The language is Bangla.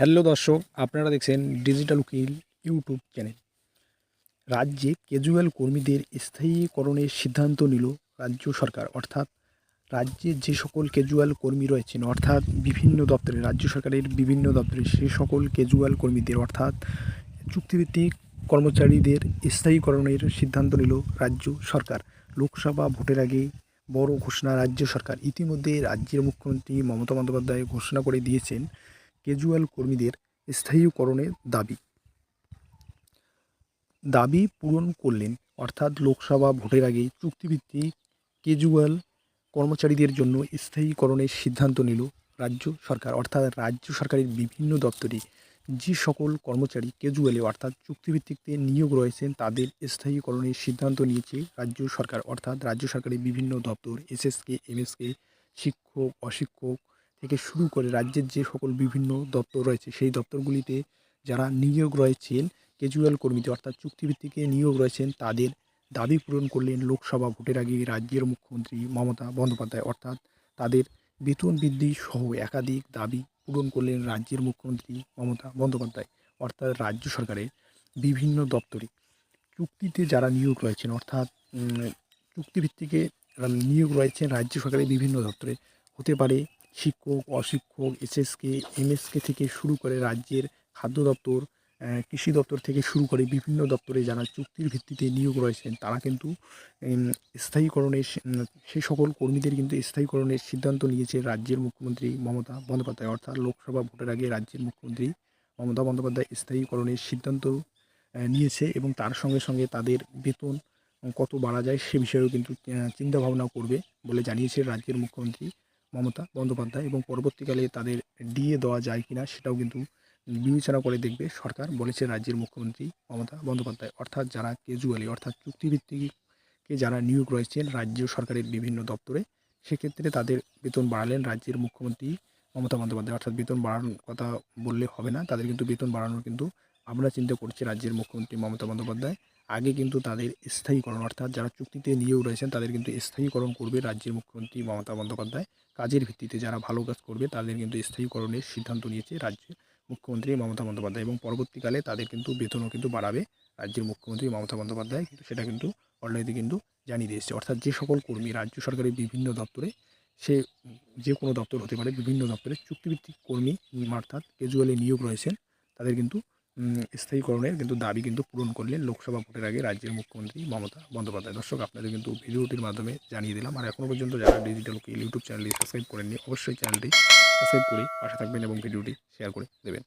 হ্যালো দর্শক, আপনারা দেখছেন ডিজিটাল উকিল ইউটিউব চ্যানেল রাজ্যে ক্যাজুয়াল কর্মীদের স্থায়ীকরণের সিদ্ধান্ত নিল রাজ্য সরকার। অর্থাৎ রাজ্যে যে সকল ক্যাজুয়াল কর্মী রয়েছেন, অর্থাৎ বিভিন্ন দপ্তরে, রাজ্য সরকারের বিভিন্ন দপ্তরে সে সকল ক্যাজুয়াল কর্মীদের, অর্থাৎ চুক্তিভিত্তিক কর্মচারীদের স্থায়ীকরণের সিদ্ধান্ত নিল রাজ্য সরকার। লোকসভা ভোটের আগে বড় ঘোষণা রাজ্য সরকার। ইতিমধ্যে রাজ্যের মুখ্যমন্ত্রী মমতা বন্দ্যোপাধ্যায় ঘোষণা করে দিয়েছেন ক্যাজুয়াল কর্মীদের স্থায়ীকরণের দাবি। দাবি পূরণ করলেন, অর্থাৎ লোকসভা ভোটের আগে চুক্তিভিত্তিক ক্যাজুয়াল কর্মচারীদের জন্য স্থায়ীকরণের সিদ্ধান্ত নিল রাজ্য সরকার, অর্থাৎ রাজ্য সরকারের বিভিন্ন দপ্তরে যে সকল কর্মচারী ক্যাজুয়ালি অর্থাৎ চুক্তিভিত্তিকতে নিয়োগ রয়েছেন, তাদের স্থায়ীকরণের সিদ্ধান্ত নিয়েছে রাজ্য সরকার, অর্থাৎ রাজ্য সরকারের বিভিন্ন দপ্তর, এসএসকে, এমএসকে, শিক্ষক, অশিক্ষক থেকে শুরু করে রাজ্যের যে সকল বিভিন্ন দপ্তর রয়েছে, সেই দপ্তরগুলিতে যারা নিয়োগ রয়েছেন ক্যাজুয়াল কর্মীদের অর্থাৎ চুক্তিভিত্তিকে নিয়োগ রয়েছেন, তাদের দাবি পূরণ করলেন লোকসভা ভোটের আগে রাজ্যের মুখ্যমন্ত্রী মমতা বন্দ্যোপাধ্যায়। অর্থাৎ তাদের বেতন বৃদ্ধি সহ একাধিক দাবি পূরণ করলেন রাজ্যের মুখ্যমন্ত্রী মমতা বন্দ্যোপাধ্যায়, অর্থাৎ রাজ্য সরকারের বিভিন্ন দপ্তরে। চুক্তিতে যারা নিয়োগ রয়েছেন, অর্থাৎ চুক্তিভিত্তিকে নিয়োগ রয়েছেন রাজ্য সরকারের বিভিন্ন দপ্তরে, হতে পারে শিক্ষক, অশিক্ষক, এসএসকে, এমএসকে থেকে শুরু করে রাজ্যের খাদ্য দপ্তর কৃষি দপ্তর থেকে শুরু করে বিভিন্ন দপ্তরে যারা চুক্তির ভিত্তিতে নিয়োগ রয়েছেন, তারা কিন্তু স্থায়ীকরণের সেই সকল কর্মীদের কিন্তু স্থায়ীকরণের সিদ্ধান্ত নিয়েছে রাজ্যের মুখ্যমন্ত্রী মমতা বন্দ্যোপাধ্যায়। অর্থাৎ লোকসভা ভোটের আগে রাজ্যের মুখ্যমন্ত্রী মমতা বন্দ্যোপাধ্যায় স্থায়ীকরণের সিদ্ধান্ত নিয়েছে এবং তার সঙ্গে সঙ্গে তাদের বেতন কত বাড়া যায় সে বিষয়েও কিন্তু চিন্তা ভাবনা করবে বলে জানিয়েছে রাজ্যের মুখ্যমন্ত্রী মমতা বন্দ্যোপাধ্যায় এবং পরবর্তীকালে তাদের ডিএ দেওয়া যায় কিনা সেটাও কিন্তু বিবেচনা করে দেখবে সরকার, বলেছে রাজ্যের মুখ্যমন্ত্রী মমতা বন্দ্যোপাধ্যায়। অর্থাৎ যারা কেজুয়ালি অর্থাৎ চুক্তিভিত্তিকে যারা নিয়োগ রয়েছেন রাজ্য সরকারের বিভিন্ন দপ্তরে, সেক্ষেত্রে তাদের বেতন বাড়ালেন রাজ্যের মুখ্যমন্ত্রী মমতা বন্দ্যোপাধ্যায়। অর্থাৎ বেতন বাড়ানোর কথা বললে হবে না, তাদের কিন্তু বেতন বাড়ানোর কিন্তু আমরা চিন্তা করছি রাজ্যের মুখ্যমন্ত্রী মমতা বন্দ্যোপাধ্যায়। আগে কিন্তু তাদের স্থায়ীকরণ, অর্থাৎ যারা চুক্তিতে নিয়েও রয়েছেন তাদের কিন্তু স্থায়ীকরণ করবে রাজ্যের মুখ্যমন্ত্রী মমতা বন্দ্যোপাধ্যায়। কাজের ভিত্তিতে যারা ভালো কাজ করবে, তাদের কিন্তু স্থায়ীকরণের সিদ্ধান্ত নিয়েছে রাজ্যের মুখ্যমন্ত্রী মমতা বন্দ্যোপাধ্যায় এবং পরবর্তীকালে তাদের কিন্তু বেতনও কিন্তু বাড়াবে রাজ্যের মুখ্যমন্ত্রী মমতা বন্দ্যোপাধ্যায়। কিন্তু সেটা কিন্তু অলরেডি কিন্তু জানিয়ে দিয়েছে। অর্থাৎ যে সকল কর্মী রাজ্য সরকারের বিভিন্ন দপ্তরে, সে যে কোনো দপ্তর হতে পারে, বিভিন্ন দপ্তরে চুক্তিভিত্তিক কর্মী, অর্থাৎ ক্যাজুয়ালি নিয়োগ রয়েছেন, তাদের কিন্তু স্থায়ীকরণের কিন্তু দাবি কিন্তু পূরণ করলেন লোকসভা ভোটের আগে রাজ্যের মুখ্যমন্ত্রী মমতা বন্দ্যোপাধ্যায়। দর্শক, আপনাদের কিন্তু ভিডিওটির মাধ্যমে জানিয়ে দিলাম, আর এখনও পর্যন্ত যারা ডিজিটাল ইউটিউব চ্যানেলটি সাবস্ক্রাইব করেননি, অবশ্যই চ্যানেলটি সাবস্ক্রাইব করে পাশে থাকবেন এবং ভিডিওটি শেয়ার করে দেবেন।